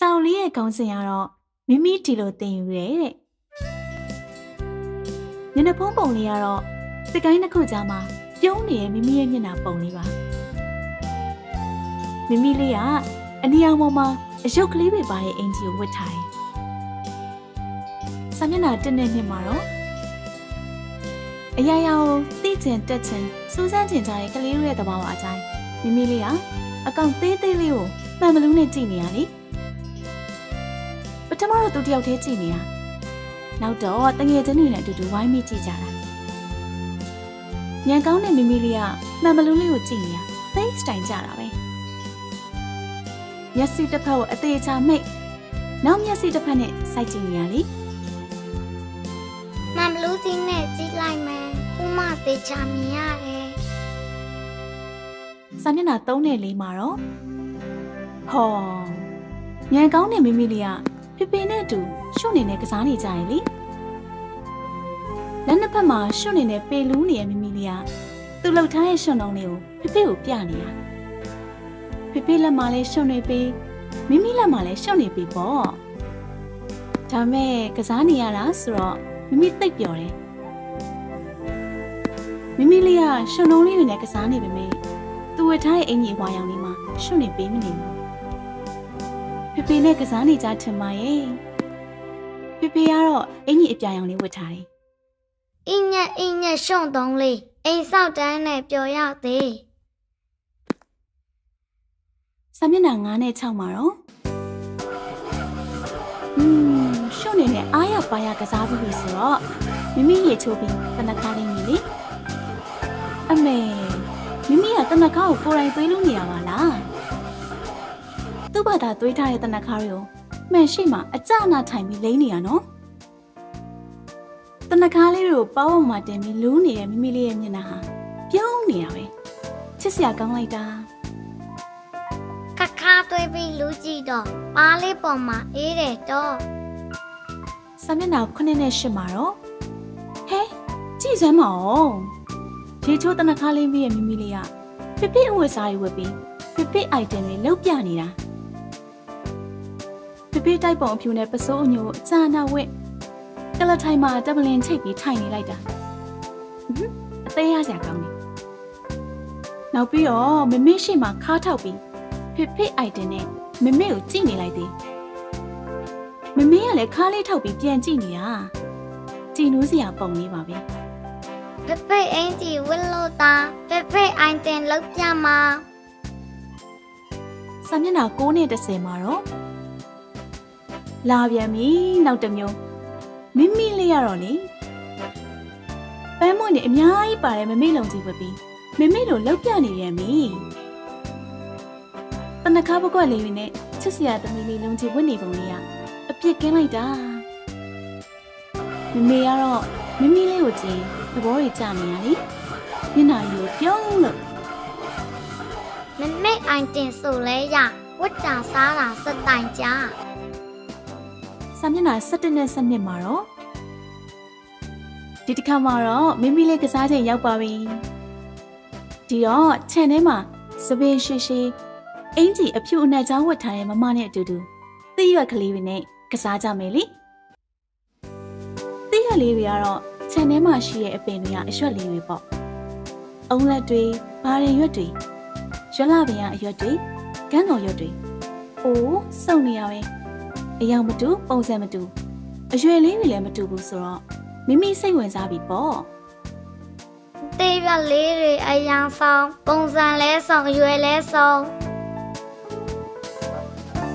စောင်လေးရဲ့ခေါင်းစဉ်ကတော့မိမိဒီလိုတင်ယူရဲတဲ့မျက်နှာဖုံးပုံလေးကတော့စကိုင်းတစ်ခုကြားမှာပြုံးနေတဲ့မိမိရဲ့မျက်နှာပုံလေးပါမိမိလေးကအနီအောင်ပေါ်မှာအယုတ်ကလေးတွေပါတဲ့အင်ဂျီကိုဝတ်ထားတယ်စာမျက်နှာတစ်နဲ့နှစ်မှာတော့အရာရာကိုသိကျင်တက်ချင်စူးစမ်းကျင်ကြတဲ့ကလေးတို့ရဲ့သဘာဝအတိုင်းမိမိလေးကအကောင်သေးသေးလေးကိုမှန်မလုံးနဲ့ကြည့်နေရလေ ပထမတော့သူတယောက်တည်းကြည့်နေရနောက်တော့တငယ်ချင်းတွေနဲ့အတူတူဝိုင်းမိကြည့်ကြတာညံကောင်းတဲ့မိမိလေးကမှန်မလုံးလေးကိုကြည့်နေရသိစတိုင်ကြတာပဲမျက်စိတစ်ဖက်ကိုအသေးချာမိတ်နောက်မျက်စိတစ်ဖက်နဲ့စိုက်ကြည့်နေရလေမမ်ဘလူးစီးနဲ့ကြည့်လိုက်မယ်ခုမှတေချာမြင်ရတယ်စာမျက်နှာ3နဲ့4မှာတော့ဟောညံကောင်းတဲ့မိမိလေးက ဖေဖေနဲ့အတူရှုပ်နေတဲ့ကစားနေကြရင်လေလက်နှစ်ဖက်မှာရှုပ်နေတဲ့ပေလူးနေတဲ့မိမိလေးကသူ့လှုပ်ထားတဲ့ရှုပ်နှောင်းလေးကိုဖေဖေကိုပြနေတာဖေဖေလက်မှာလည်းရှုပ်နေပြီးမိမိလက်မှာလည်းရှုပ်နေပြီးပေါ့ဒါမဲ့ကစားနေရတာဆိုတော့မိမိသိပ်ပျော်တယ်မိမိလေးကရှုပ်နှောင်းလေးတွေနဲ့ကစားနေပေမဲ့သူဝတ်ထားတဲ့အင်ကြီးအဝါရောင်လေးမှာရှုပ်နေပေးမနေဘူး ဖေဖေနဲ့ကစားနေကြထင်ပါရဲ့ဖေဖေကတော့အင်ကြီးအပြာရောင်လေးဝတ်ထားတယ်အင်းညက်အင်းညက်ရှုံတုံးလေးအိမ်ဆောက်တန်းနဲ့ပျော်ရသေးစာမျက်နှာ9နဲ့6မှာတော့อืมရှုပ်နေတဲ့အားရပါရကစားပြီးပြီဆိုတော့မိမိရေချိုးပြီးတနခါလေးမြည်လေအမေမိမိကတနခါကိုကိုယ်တိုင်သွေးလို့နေရပါလား သူ့ဘာသာသွေးထားတဲ့တနခါတွေကိုမှန်ရှိမှအကြအနာထိုင်ပြီးလိမ့်နေရနော်တနခါလေးတွေကိုပေါင်းအောင်မှတင်ပြီးလူးနေတဲ့မိမိလေးရဲ့မျက်နှာဟာပြုံးနေရပဲချစ်စရာကောင်းလိုက်တာခက်ခါသွေးပြီးလူကြည့်တော့ပါးလေးပေါ်မှာအေးတယ်တော့စာမျက်နှာ9နဲ့10မှာတော့ဟဲကြည့်စမ်းပါဦးရေချိုးတနခါလေးမိရဲ့မိမိလေးကပြပြအဝတ်စားတွေဝတ်ပြီးပြပြအိုက်တမ်တွေလှုပ်ပြနေတာ ပြပြတိုက်ပုံအဖြူနဲ့ပစိုးအညိုကိုအချာနာဝက်ကလထိုင်မှာတပလင်ချိတ်ပြီးထိုင်နေလိုက်တာဟွန်းအသေးရစရာကောင်းတယ်နောက်ပြီးတော့မမေ့ရှိမှခါထောက်ပြီးဖေဖေအိုက်တင်နဲ့မမေ့ကိုကြည့်နေလိုက်သေးမမေ့ကလည်းခါလေးထောက်ပြီးပြန်ကြည့်နေတာကြည်နူးစရာပုံလေးပါပဲဖဖေအင်ကြီးဝစ်လို့တာဖဖေအိုင်တင်လောက်ပြမှာစာမျက်နှာ6နဲ့10မှာတော့ လာပြန်ပြီနောက်တစ်မျိုးမိမိလေးရတော့လေပန်းမွင့်နေအများကြီးပါတယ်မမေ့လုံးကြီးဝက်ပြီးမမေ့လိုလောက်ပြနေပြန်ပြီတနခါပကွက်လေးတွေနဲ့ချစ်စရာသမီးလေးလုံးကြီးဝတ်နေပုံလေးကအပြစ်ကင်းလိုက်တာမမေကတော့မိမိလေးကိုကြည့်သဘောတွေကြနေရလေမျက်နှာကြီးကိုပြုံးလို့မမေအိုင်တင်ဆိုလဲရဝတ်တာစားတာစတိုင်ကြ စာမျက်နှာ17နဲ့17မှာတော့ဒီတစ်ခါမှာတော့မိမိလေးကစားချိန်ရောက်ပါပြီဒီတော့ခြံထဲမှာစပင်းရှိရှိအင်ကြီးအဖြူအနက်ချောင်းဝတ်ထားတဲ့မမနဲ့အတူတူသီးရွက်ကလေးတွေနဲ့ကစားကြမယ်လေသီးရွက်လေးတွေကတော့ခြံထဲမှာရှိတဲ့အပင်တွေကအရွက်လေးတွေပေါ့အုံလက်တွေဘာရင်ရွက်တွေရွက်လာပင်ကအရွက်တွေကန်းတော်ရွက်တွေအိုးစုံနေရပဲ အယောင်မတူပုံစံမတူအရွယ်လေးတွေလည်းမတူဘူးဆိုတော့မိမိစိတ်ဝင်စားပြီပေါ့တေးပြလေးတွေအယံဆောင်ပုံစံလဲဆောင်အရွယ်လဲဆောင်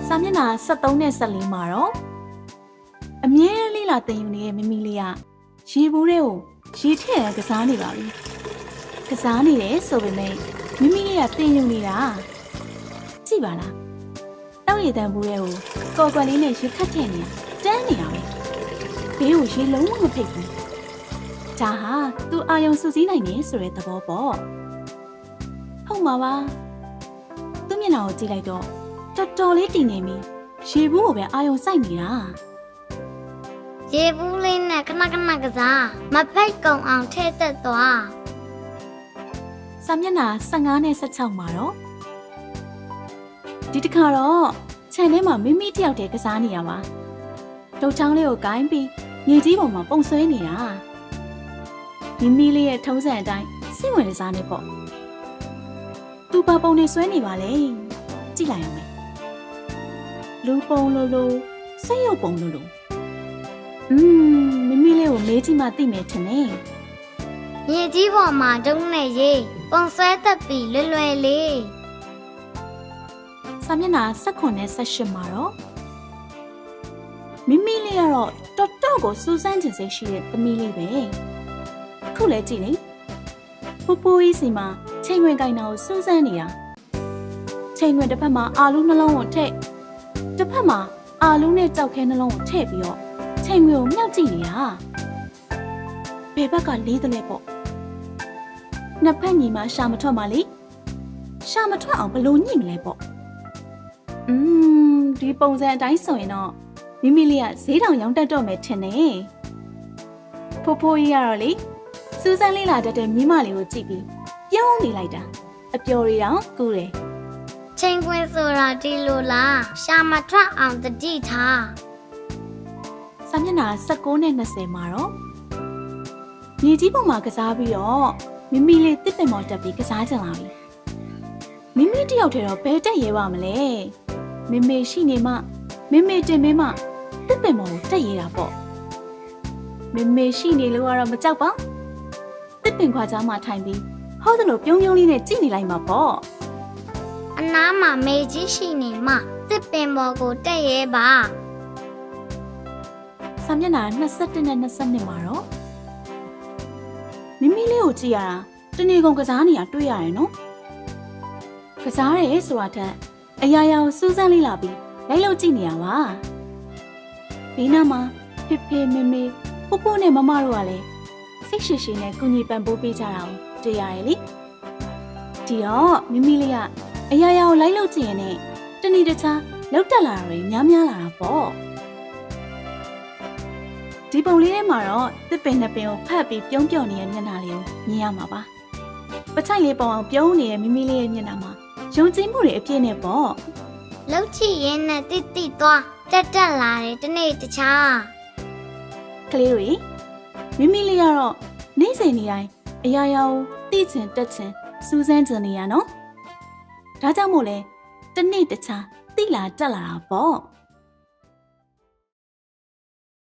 စာမျက်နှာ73နဲ့74မှာတော့အမြဲလေးလာတင်ယူနေတဲ့မိမိလေးကရေဘူးတွေကိုရေထည့်ရန်ကစားနေပါပြီကစားနေတယ်ဆိုပေမဲ့မိမိလေးကတင်ယူနေတာကြည့်ပါလား တောက်ရည်တန်ဘူးတွေကိုကော်ကွက်လေးနဲ့ရေခတ်ထည့်နေတာတန်းနေတာပဲဘေးကိုရေလုံးဝမဖိတ်ဘူးဒါဟာသူအာယုံစူးစီးနိုင်နေဆိုတဲ့သဘောပေါ့ဟုတ်မှာပါသူ့မျက်နှာကိုကြည့်လိုက်တော့တော်တော်လေးတည်နေပြီရေဘူးကိုပဲအာယုံစိုက်နေတာရေဘူးလေးနဲ့ခဏခဏကစားမဖိတ်ကုံအောင်ထဲ့သက်သွားစာမျက်နှာ15နဲ့16မှာတော့ ဒီတစ်ခါတော့ခြံထဲမှာမိမိတယောက်တည်းကစားနေရပါတုတ်ချောင်းလေးကိုဂိုင်းပြီးမြေကြီးပေါ်မှာပုံဆွဲနေတာမိမိလေးရဲ့ထုံးစံအတိုင်းစိတ်ဝင်စားနေပေါ့သူပါပုံနေဆွဲနေပါလေကြည့်လိုက်အောင်မယ်လူပုံလိုလိုစိတ်ရုပ်ပုံလိုလိုอืมမိမိလေးကိုမေးကြည့်မှသိမယ်ထင်တယ်မြေကြီးပေါ်မှာဒုံးနဲ့ရေးပုံဆွဲသက်ပြီးလွယ်လွယ်လေး စာမျက်နှာ16နဲ့18မှာတော့မိမိလေးကတော့တော်တော်ကိုစူးစမ်းကျင်စိတ်ရှိတဲ့သမီးလေးပဲခုလဲကြည့်လေပူပူကြီးစီမှာချိန်ဝင်ကိုင်တာကိုစူးစမ်းနေတာချိန်ဝင်တစ်ဖက်မှာအာလူးနှလုံးကိုထည့်တစ်ဖက်မှာအာလူးနဲ့ကြောက်ခဲနှလုံးကိုထည့်ပြီးတော့ချိန်ဝင်ကိုမြောက်ကြည့်နေတာဘယ်ဘက်ကလေးတယ်လဲပေါ့နှစ်ဖက်ညီမရှာမထွက်ပါလေရှာမထွက်အောင်ဘယ်လို့ညှိမလဲပေါ့ อืมဒီပုံစံအတိုင်းဆိုရင်တော့မိမိလေးကဈေးတောင်ရောင်းတတ်တော့မယ်ထင်တယ်။ဖိုးဖိုးကြီးကတော့လေစူးစမ်းလေးလာတတ်တဲ့မိမလေးကိုကြည့်ပြီးပြုံးနေလိုက်တာအပျော်ရီတောင်ကူးတယ်ချိန်ခွင်ဆိုတာဒီလိုလားရှာမထွက်အောင်တတိထား။စာမျက်နှာ16နဲ့20မှာတော့မြေကြီးပေါ်မှာကစားပြီးတော့မိမိလေးတစ်ပင်ပေါ်တက်ပြီးကစားကြလာပြီ။မိမိတယောက်တည်းတော့ဘယ်တက်ရဲပါမလဲ။ မိမိရှိနေမှမိမိတင်မင်းမှတစ်ပင်ပေါ်ကိုတက်ရဲတာပေါ့။မိမိရှိနေလို့ကတော့မကြောက်ပါ။တစ်ပင်ခွာကြားမှာထိုင်ပြီးဟောသလိုပြုံးပြုံးလေးနဲ့ကြည့်နေလိုက်မှာပေါ့အနားမှာမေကြီးရှိနေမှတစ်ပင်ပေါ်ကိုတက်ရဲပါ။စာမျက်နှာ21နဲ့22မှာတော့မိမိလေးကိုကြည့်ရတာတနေကုန်ကစားနေရတွေ့ရတယ်နော်။ကစားရဲဆိုတာထက် အရာရာကိုစူးစမ်းလေးလာပြီးလိုက်လို့ကြည့်နေရပါ။ဘေးနားမှာဖေဖေမေမေပူပူနဲ့မမတို့ကလည်းစိတ်ရှိရှိနဲ့ကုညီပံ့ပိုးပေးကြတာကိုတွေ့ရတယ်လေ။ဒီတော့မိမိလေးကအရာရာကိုလိုက်လို့ကြည့်ရင်ねတနေ့တခြားလောက်တက်လာတာတွေများများလာတာပေါ့။ဒီပုံလေးထဲမှာတော့တစ်ပင်နှစ်ပင်ကိုဖတ်ပြီးပြုံးပြော်နေတဲ့မျက်နှာလေးကိုမြင်ရမှာပါ။ပချိုက်လေးပုံအောင်ပြုံးနေတဲ့မိမိလေးရဲ့မျက်နှာမှာ ယုံကြည်မှုတွေအပြည့်နဲ့ပေါ့။လှုပ်ချင်ရင်နဲ့တိတိသွားတက်တက်လာတယ်တနေ့တခြားကလေးတွေမိမိလေးကတော့နေ့စဉ်နေ့တိုင်းအရာရာကိုသိချင်တက်ချင်စူးစမ်းချင်နေရနော်ဒါကြောင့်မို့လဲတစ်နေ့တစ်ခြားသိလာတက်လာတာပေါ့